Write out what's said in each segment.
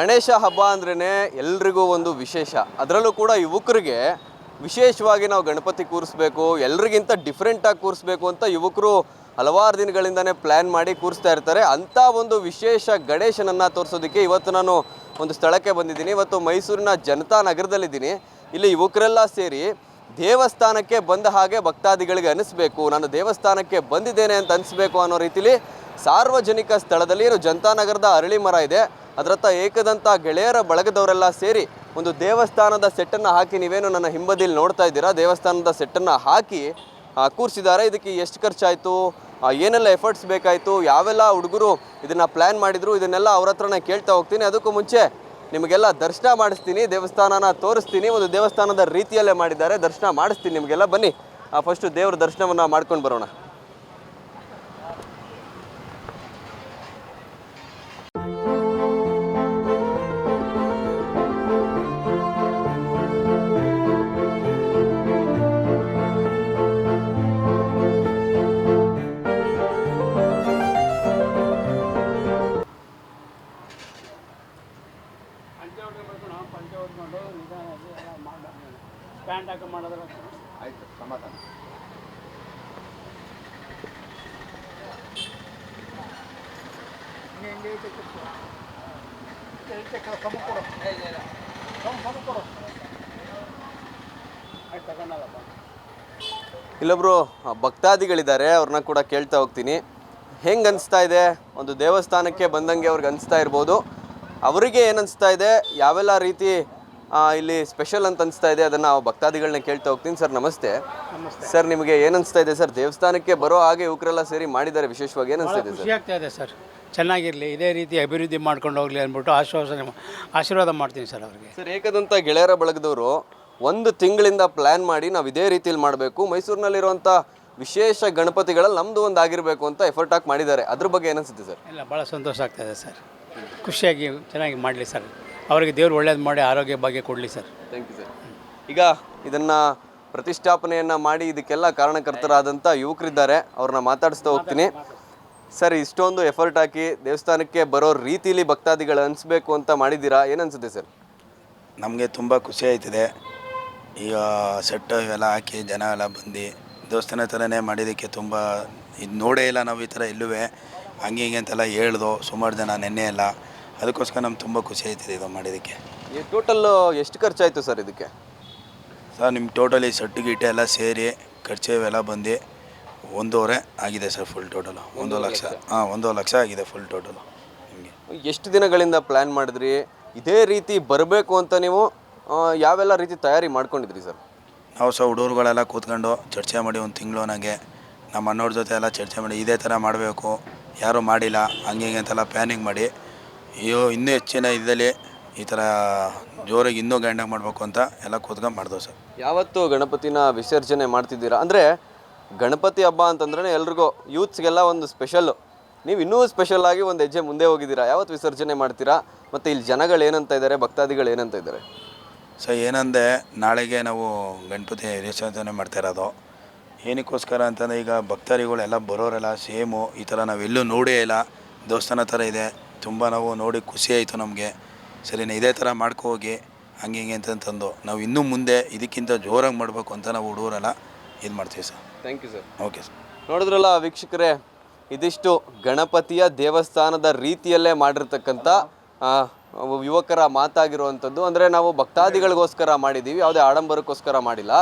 ಗಣೇಶ ಹಬ್ಬ ಅಂದ್ರೇ ಎಲ್ರಿಗೂ ಒಂದು ವಿಶೇಷ. ಅದರಲ್ಲೂ ಕೂಡ ಯುವಕರಿಗೆ ವಿಶೇಷವಾಗಿ ನಾವು ಗಣಪತಿ ಕೂರಿಸ್ಬೇಕು, ಎಲ್ರಿಗಿಂತ ಡಿಫ್ರೆಂಟಾಗಿ ಕೂರಿಸ್ಬೇಕು ಅಂತ ಯುವಕರು ಹಲವಾರು ದಿನಗಳಿಂದನೇ ಪ್ಲ್ಯಾನ್ ಮಾಡಿ ಕೂರಿಸ್ತಾ ಇರ್ತಾರೆ. ಅಂಥ ಒಂದು ವಿಶೇಷ ಗಣೇಶನನ್ನು ತೋರಿಸೋದಕ್ಕೆ ಇವತ್ತು ನಾನು ಒಂದು ಸ್ಥಳಕ್ಕೆ ಬಂದಿದ್ದೀನಿ. ಇವತ್ತು ಮೈಸೂರಿನ ಜನತಾ ನಗರದಲ್ಲಿದ್ದೀನಿ. ಇಲ್ಲಿ ಯುವಕರೆಲ್ಲ ಸೇರಿ ದೇವಸ್ಥಾನಕ್ಕೆ ಬಂದ ಹಾಗೆ ಭಕ್ತಾದಿಗಳಿಗೆ ಅನಿಸ್ಬೇಕು, ನಾನು ದೇವಸ್ಥಾನಕ್ಕೆ ಬಂದಿದ್ದೇನೆ ಅಂತ ಅನಿಸ್ಬೇಕು ಅನ್ನೋ ರೀತಿಲಿ ಸಾರ್ವಜನಿಕ ಸ್ಥಳದಲ್ಲಿ ಏನು ಜನತಾನಗರದ ಅರಳಿ ಮರ ಇದೆ. ಅದರ ಹತ್ರ ಏಕದಂತ ಗೆಳೆಯರ ಬಳಗದವರೆಲ್ಲ ಸೇರಿ ಒಂದು ದೇವಸ್ಥಾನದ ಸೆಟ್ಟನ್ನು ಹಾಕಿ ನೀವೇನು ನನ್ನ ಹಿಂಬದಿಯಲ್ಲಿ ನೋಡ್ತಾ ಇದ್ದೀರಾ? ದೇವಸ್ಥಾನದ ಸೆಟ್ಟನ್ನು ಹಾಕಿ ಕೂರ್ಸಿದ್ದಾರೆ ಇದಕ್ಕೆ ಎಷ್ಟು ಖರ್ಚಾಯಿತು? ಏನೆಲ್ಲ ಎಫರ್ಟ್ಸ್ ಬೇಕಾಯಿತು? ಯಾವೆಲ್ಲ ಹುಡುಗರು ಇದನ್ನು ಪ್ಲ್ಯಾನ್ ಮಾಡಿದರು? ಇದನ್ನೆಲ್ಲ ಅವ್ರ ಹತ್ರನೇ ಕೇಳ್ತಾ ಹೋಗ್ತೀನಿ. ಅದಕ್ಕೂ ಮುಂಚೆ ನಿಮಗೆಲ್ಲ ದರ್ಶನ ಮಾಡಿಸ್ತೀನಿ. ದೇವಸ್ಥಾನನ ತೋರಿಸ್ತೀನಿ. ಒಂದು ದೇವಸ್ಥಾನದ ರೀತಿಯಲ್ಲೇ ಮಾಡಿದ್ದಾರೆ. ದರ್ಶನ ಮಾಡಿಸ್ತೀನಿ. ನಿಮಗೆಲ್ಲ ಬನ್ನಿ. ಫಸ್ಟು ದೇವ್ರ ದರ್ಶನವನ್ನು ಮಾಡ್ಕೊಂಡು ಬರೋಣ. ಪ್ಯಾಂಟ್ ಹಾಕಿ ಮಾಡಿದ್ರೆ ಆಯ್ತು ಸಮಾಧಾನ. ಇಲ್ಲೊಬ್ರು ಭಕ್ತಾದಿಗಳಿದ್ದಾರೆ ಅವ್ರನ್ನ ಕೂಡ ಕೇಳ್ತಾ ಹೋಗ್ತೀನಿ. ಹೆಂಗೆ ಅನಿಸ್ತಾ ಇದೆ? ಒಂದು ದೇವಸ್ಥಾನಕ್ಕೆ ಬಂದಂಗೆ ಅವ್ರಿಗೆ ಅನಿಸ್ತಾ ಇರ್ಬೋದು. ಅವರಿಗೆ ಏನನ್ನಿಸ್ತಾ ಇದೆ? ಯಾವೆಲ್ಲ ರೀತಿ ಇಲ್ಲಿ ಸ್ಪೆಷಲ್ ಅಂತ ಅನಿಸ್ತಾ ಇದೆ. ಅದನ್ನು ಭಕ್ತಾದಿಗಳನ್ನ ಕೇಳ್ತಾ ಹೋಗ್ತೀನಿ. ಸರ್ ನಮಸ್ತೆ. ಸರ್ ನಿಮಗೆ ಏನು ಅನಿಸ್ತಾ ಇದೆ? ಸರ್ ದೇವಸ್ಥಾನಕ್ಕೆ ಬರೋ ಹಾಗೆ ಯುವಕರೆಲ್ಲ ಸೇರಿ ಮಾಡಿದ್ದಾರೆ ವಿಶೇಷವಾಗಿ. ಏನು ಅನಿಸ್ತಾ ಇದೆ ಸರ್? ಖುಷಿ ಆಗ್ತಾ ಇದೆ ಸರ್. ಚೆನ್ನಾಗಿರಲಿ. ಇದೇ ರೀತಿ ಅಭಿವೃದ್ಧಿ ಮಾಡ್ಕೊಂಡು ಹೋಗಲಿ ಅಂದ್ಬಿಟ್ಟು ಆಶ್ವಾಸನೆ ಆಶೀರ್ವಾದ ಮಾಡ್ತೀನಿ ಸರ್ ಅವ್ರಿಗೆ. ಸರ್ ಏಕದಂತ ಗೆಳೆಯರ ಬಳಗದವರು ಒಂದು ತಿಂಗಳಿಂದ ಪ್ಲ್ಯಾನ್ ಮಾಡಿ ನಾವು ಇದೇ ರೀತಿಯಲ್ಲಿ ಮಾಡಬೇಕು. ಮೈಸೂರಿನಲ್ಲಿರುವಂಥ ವಿಶೇಷ ಗಣಪತಿಗಳಲ್ಲಿ ನಮ್ಮದು ಒಂದು ಆಗಿರಬೇಕು ಅಂತ ಎಫರ್ಟ್ ಹಾಕಿ ಮಾಡಿದ್ದಾರೆ. ಅದ್ರ ಬಗ್ಗೆ ಏನನ್ಸುತ್ತೆ ಸರ್? ಇಲ್ಲ ಭಾಳ ಸಂತೋಷ ಆಗ್ತಾ ಇದೆ ಸರ್. ಖುಷಿಯಾಗಿ ಚೆನ್ನಾಗಿ ಮಾಡಲಿ ಸರ್. ಅವರಿಗೆ ದೇವ್ರು ಒಳ್ಳೇದು ಮಾಡಿ ಆರೋಗ್ಯ ಭಾಗ್ಯ ಕೊಡಲಿ ಸರ್. ಥ್ಯಾಂಕ್ ಯು ಸರ್ ಈಗ ಇದನ್ನು ಪ್ರತಿಷ್ಠಾಪನೆಯನ್ನು ಮಾಡಿ ಇದಕ್ಕೆಲ್ಲ ಕಾರಣಕರ್ತರಾದಂಥ ಯುವಕರಿದ್ದಾರೆ. ಅವ್ರನ್ನ ಮಾತಾಡಿಸ್ತಾ ಹೋಗ್ತೀನಿ. ಸರ್ ಇಷ್ಟೊಂದು ಎಫರ್ಟ್ ಹಾಕಿ ದೇವಸ್ಥಾನಕ್ಕೆ ಬರೋ ರೀತಿಲಿ ಭಕ್ತಾದಿಗಳು ಅನಿಸ್ಬೇಕು ಅಂತ ಮಾಡಿದ್ದೀರಾ? ಏನನ್ಸುತ್ತೆ ಸರ್? ನಮಗೆ ತುಂಬ ಖುಷಿ ಆಯ್ತಿದೆ. ಈಗ ಸೆಟ್ಟು ಇವೆಲ್ಲ ಹಾಕಿ ಜನ ಎಲ್ಲ ಬಂದು ದೇವಸ್ಥಾನ ಥರನೇ ಮಾಡಿದ್ದಕ್ಕೆ ತುಂಬ ಇದು ನೋಡೇ ಇಲ್ಲ ನಾವು ಈ ಥರ ಎಲ್ಲುವೆ ಹಂಗೆ ಹಿಂಗೆ ಅಂತೆಲ್ಲ ಹೇಳ್ದು ಸುಮಾರು ಜನ ನೆನ್ನೆ ಎಲ್ಲ ಅದಕ್ಕೋಸ್ಕರ ನಮ್ಗೆ ತುಂಬ ಖುಷಿ ಆಯ್ತದೆ ಇದು ಮಾಡಿದ್ದಕ್ಕೆ. ಟೋಟಲ್ ಎಷ್ಟು ಖರ್ಚಾಯಿತು ಸರ್ ಇದಕ್ಕೆ? ಸರ್ ನಿಮ್ಮ ಟೋಟಲಿ ಸಟ್ಟು ಗಿಟ್ಟೆ ಎಲ್ಲ ಸೇರಿ ಖರ್ಚು ಇವೆಲ್ಲ ಬಂದು ಒಂದೂವರೆ ಆಗಿದೆ ಸರ್ ಫುಲ್ ಟೋಟಲು ಒಂದು ಲಕ್ಷ. ಹಾಂ ಒಂದು ಲಕ್ಷ ಆಗಿದೆ ಫುಲ್ ಟೋಟಲು ನಿಮಗೆ ಎಷ್ಟು ದಿನಗಳಿಂದ ಪ್ಲ್ಯಾನ್ ಮಾಡಿದ್ರಿ? ಇದೇ ರೀತಿ ಬರಬೇಕು ಅಂತ ನೀವು ಆ, ಯಾವೆಲ್ಲ ರೀತಿ ತಯಾರಿ ಮಾಡ್ಕೊಂಡಿದ್ರಿ ಸರ್? ನಾವು ಸಹ ಹುಡುಗರುಗಳೆಲ್ಲ ಕೂತ್ಕೊಂಡು ಚರ್ಚೆ ಮಾಡಿ ಒಂದು ತಿಂಗಳು ನನಗೆ ನಮ್ಮ ಅನ್ನೋರ ಜೊತೆ ಎಲ್ಲ ಚರ್ಚೆ ಮಾಡಿ ಇದೇ ಥರ ಮಾಡಬೇಕು ಯಾರೂ ಮಾಡಿಲ್ಲ ಹಂಗೆ ಹಿಂಗೆ ಅಂತೆಲ್ಲ ಪ್ಲ್ಯಾನಿಂಗ್ ಮಾಡಿ ಅಯ್ಯೋ ಇನ್ನೂ ಹೆಚ್ಚಿನ ಇದರಲ್ಲಿ ಈ ಥರ ಜೋರಾಗಿ ಇನ್ನೂ ಗ್ರ್ಯಾಂಡಾಗಿ ಮಾಡಬೇಕು ಅಂತ ಎಲ್ಲ ಕೂತ್ಕೊಂಡು ಮಾಡಿದೆವು ಸರ್. ಯಾವತ್ತು ಗಣಪತಿನ ವಿಸರ್ಜನೆ ಮಾಡ್ತಿದ್ದೀರಾ? ಅಂದರೆ ಗಣಪತಿ ಹಬ್ಬ ಅಂತಂದ್ರೆ ಎಲ್ರಿಗೂ ಯೂತ್ಸ್ಗೆಲ್ಲ ಒಂದು ಸ್ಪೆಷಲ್ಲು ನೀವು ಇನ್ನೂ ಸ್ಪೆಷಲ್ ಆಗಿ ಒಂದು ಹೆಜ್ಜೆ ಮುಂದೆ ಹೋಗಿದ್ದೀರಾ? ಯಾವತ್ತು ವಿಸರ್ಜನೆ ಮಾಡ್ತೀರಾ? ಮತ್ತು ಇಲ್ಲಿ ಜನಗಳು ಏನಂತ ಇದ್ದಾರೆ? ಭಕ್ತಾದಿಗಳು ಏನಂತ ಇದ್ದಾರೆ? ಸೊ ಏನಂದೆ ನಾಳೆಗೆ ನಾವು ಗಣಪತಿ ವಿಸರ್ಜನೆ ಮಾಡ್ತಾ ಇರೋದು. ಏನಕ್ಕೋಸ್ಕರ ಅಂತಂದರೆ ಈಗ ಭಕ್ತಾದಿಗಳೆಲ್ಲ ಬರೋರೆಲ್ಲ ಸೇಮು. ಈ ಥರ ನಾವೆಲ್ಲೂ ನೋಡೇ ಇಲ್ಲ. ದೇವಸ್ಥಾನ ಥರ ಇದೆ. ತುಂಬ ನಾವು ನೋಡಿ ಖುಷಿ ಆಯಿತು ನಮಗೆ. ಸರಿನಾ ಇದೇ ಥರ ಮಾಡ್ಕೊ ಹೋಗಿ ಹಂಗೆ ಹಿಂಗೆ ಅಂತಂತಂದು ನಾವು ಇನ್ನೂ ಮುಂದೆ ಇದಕ್ಕಿಂತ ಜೋರಾಗಿ ಮಾಡಬೇಕು ಅಂತ ನಾವು ಹುಡುಗರೆಲ್ಲ ಇದು ಮಾಡ್ತೀವಿ sir. Thank you sir okay sir ನೋಡಿದ್ರಲ್ಲ ವೀಕ್ಷಕರೇ ಇದಿಷ್ಟು ಗಣಪತಿಯ ದೇವಸ್ಥಾನದ ರೀತಿಯಲ್ಲೇ ಮಾಡಿರ್ತಕ್ಕಂಥ ಯುವಕರ ಮಾತಾಗಿರುವಂಥದ್ದು ಅಂದರೆ ನಾವು ಭಕ್ತಾದಿಗಳಿಗೋಸ್ಕರ ಮಾಡಿದ್ದೀವಿ ಯಾವುದೇ ಆಡಂಬರಕ್ಕೋಸ್ಕರ ಮಾಡಿಲ್ಲ.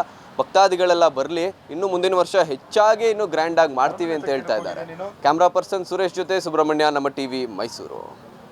ಭಕ್ತಾದಿಗಳೆಲ್ಲ ಬರಲಿ, ಇನ್ನು ಮುಂದಿನ ವರ್ಷ ಹೆಚ್ಚಾಗಿ ಇನ್ನು ಗ್ರ್ಯಾಂಡಾಗಿ ಮಾಡ್ತೀವಿ ಅಂತ ಹೇಳ್ತಾ ಇದ್ದಾರೆ. ಕ್ಯಾಮ್ರಾ ಪರ್ಸನ್ ಸುರೇಶ್ ಜೊತೆ ಸುಬ್ರಹ್ಮಣ್ಯ, ನಮ್ಮ ಟಿವಿ ಮೈಸೂರು.